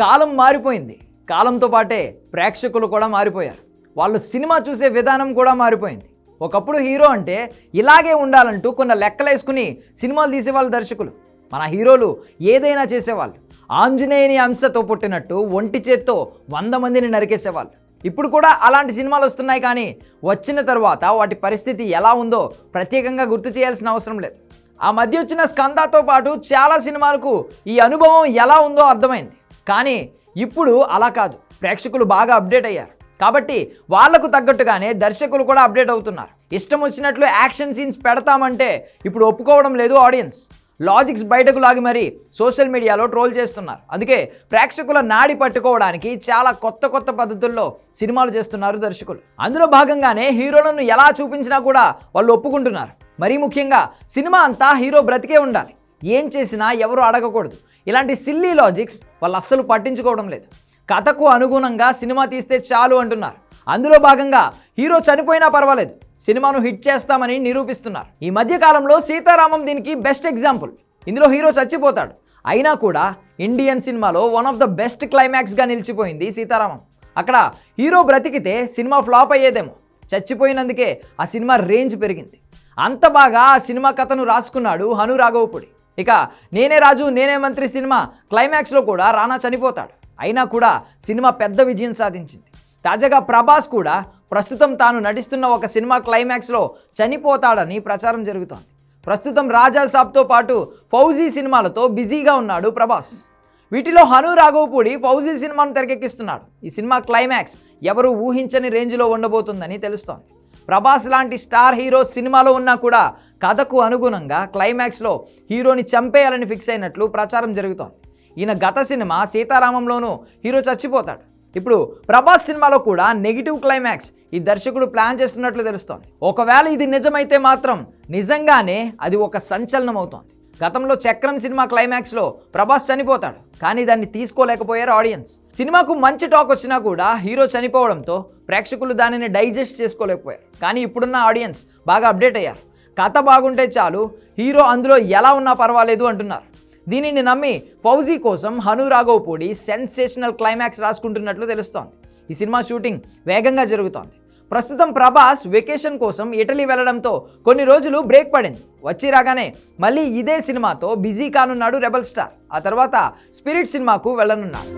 కాలం మారిపోయింది. కాలంతో పాటే ప్రేక్షకులు కూడా మారిపోయారు. వాళ్ళు సినిమా చూసే విధానం కూడా మారిపోయింది. ఒకప్పుడు హీరో అంటే ఇలాగే ఉండాలంటూ కొన్ని లెక్కలేసుకుని సినిమాలు తీసేవాళ్ళు దర్శకులు. మన హీరోలు ఏదైనా చేసేవాళ్ళు. ఆంజనేయుని అంశతో పుట్టినట్టు ఒంటి చేత్తో వంద మందిని నరికేసేవాళ్ళు. ఇప్పుడు కూడా అలాంటి సినిమాలు వస్తున్నాయి కానీ వచ్చిన తర్వాత వాటి పరిస్థితి ఎలా ఉందో ప్రత్యేకంగా గుర్తు చేయాల్సిన అవసరం లేదు. ఆ మధ్య వచ్చిన స్కందాతో పాటు చాలా సినిమాలకు ఈ అనుభవం ఎలా ఉందో అర్థమైంది. కానీ ఇప్పుడు అలా కాదు. ప్రేక్షకులు బాగా అప్డేట్ అయ్యారు. కాబట్టి వాళ్ళకు తగ్గట్టుగానే దర్శకులు కూడా అప్డేట్ అవుతున్నారు. ఇష్టం వచ్చినట్లు యాక్షన్ సీన్స్ పెడతామంటే ఇప్పుడు ఒప్పుకోవడం లేదు ఆడియన్స్. లాజిక్స్ బయటకు లాగి మరీ సోషల్ మీడియాలో ట్రోల్ చేస్తున్నారు. అందుకే ప్రేక్షకుల నాడి పట్టుకోవడానికి చాలా కొత్త కొత్త పద్ధతుల్లో సినిమాలు చేస్తున్నారు దర్శకులు. అందులో భాగంగానే హీరోలను ఎలా చూపించినా కూడా వాళ్ళు ఒప్పుకుంటున్నారు. మరీ ముఖ్యంగా సినిమా అంతా హీరో బ్రతికే ఉండాలి. ఏం చేసినా ఎవరు అడగకూడదు. ఇలాంటి సిల్లీ లాజిక్స్ వాళ్ళు అస్సలు పట్టించుకోవడం లేదు. కథకు అనుగుణంగా సినిమా తీస్తే చాలు అంటున్నారు. అందులో భాగంగా హీరో చనిపోయినా పర్వాలేదు. సినిమాను హిట్ చేస్తామని నిరూపిస్తున్నారు. ఈ మధ్య కాలంలో సీతారామం దీనికి బెస్ట్ ఎగ్జాంపుల్. ఇందులో హీరో చచ్చిపోతాడు. అయినా కూడా ఇండియన్ సినిమాలో వన్ ఆఫ్ ద బెస్ట్ క్లైమాక్స్గా నిలిచిపోయింది సీతారామం. అక్కడ హీరో బ్రతికితే సినిమా ఫ్లాప్ అయ్యేదేమో. చచ్చిపోయినందుకే ఆ సినిమా రేంజ్ పెరిగింది. అంత బాగా ఆ సినిమా కథను రాసుకున్నాడు హను రాఘవపుడి ఇక నేనే రాజు నేనే మంత్రి సినిమా క్లైమాక్స్లో కూడా రానా చనిపోతాడు. అయినా కూడా సినిమా పెద్ద విజయం సాధించింది. తాజాగా ప్రభాస్ కూడా ప్రస్తుతం తాను నటిస్తున్న ఒక సినిమా క్లైమాక్స్లో చనిపోతాడని ప్రచారం జరుగుతోంది. ప్రస్తుతం రాజా సాబ్తో పాటు ఫౌజీ సినిమాలతో బిజీగా ఉన్నాడు ప్రభాస్. వీటిలో హను రాఘవపూడి ఫౌజీ సినిమాను తెరకెక్కిస్తున్నాడు. ఈ సినిమా క్లైమాక్స్ ఎవరు ఊహించని రేంజ్లో ఉండబోతుందని తెలుస్తోంది. ప్రభాస్ లాంటి స్టార్ హీరో సినిమాలో ఉన్నా కూడా కథకు అనుగుణంగా క్లైమాక్స్లో హీరోని చంపేయాలని ఫిక్స్ అయినట్లు ప్రచారం జరుగుతోంది. ఈయన గత సినిమా సీతారామంలోనూ హీరో చచ్చిపోతాడు. ఇప్పుడు ప్రభాస్ సినిమాలో కూడా నెగిటివ్ క్లైమాక్స్ ఈ దర్శకుడు ప్లాన్ చేస్తున్నట్లు తెలుస్తోంది. ఒకవేళ ఇది నిజమైతే మాత్రం నిజంగానే అది ఒక సంచలనం అవుతోంది గతంలో చక్రం సినిమా క్లైమాక్స్లో ప్రభాస్ చనిపోతాడు కానీ దాన్ని తీసుకోలేకపోయారు ఆడియన్స్. సినిమాకు మంచి టాక్ వచ్చినా కూడా హీరో చనిపోవడంతో ప్రేక్షకులు దానిని డైజెస్ట్ చేసుకోలేకపోయారు. కానీ ఇప్పుడున్న ఆడియన్స్ బాగా అప్డేట్ అయ్యారు. కథ బాగుంటే చాలు హీరో అందులో ఎలా ఉన్నా పర్వాలేదు అంటున్నారు. దీనిని నమ్మి ఫౌజీ కోసం హను రాఘవపూడి సెన్సేషనల్ క్లైమాక్స్ రాసుకుంటున్నట్లు తెలుస్తోంది. ఈ సినిమా షూటింగ్ వేగంగా జరుగుతోంది. ప్రస్తుతం ప్రభాస్ వెకేషన్ కోసం ఇటలీ వెళ్ళడంతో కొన్ని రోజులు బ్రేక్ పడింది. వచ్చి రాగానే మళ్ళీ ఇదే సినిమాతో బిజీ కానున్నాడు రెబల్ స్టార్. ఆ తర్వాత స్పిరిట్ సినిమాకు వెళ్ళనున్నాడు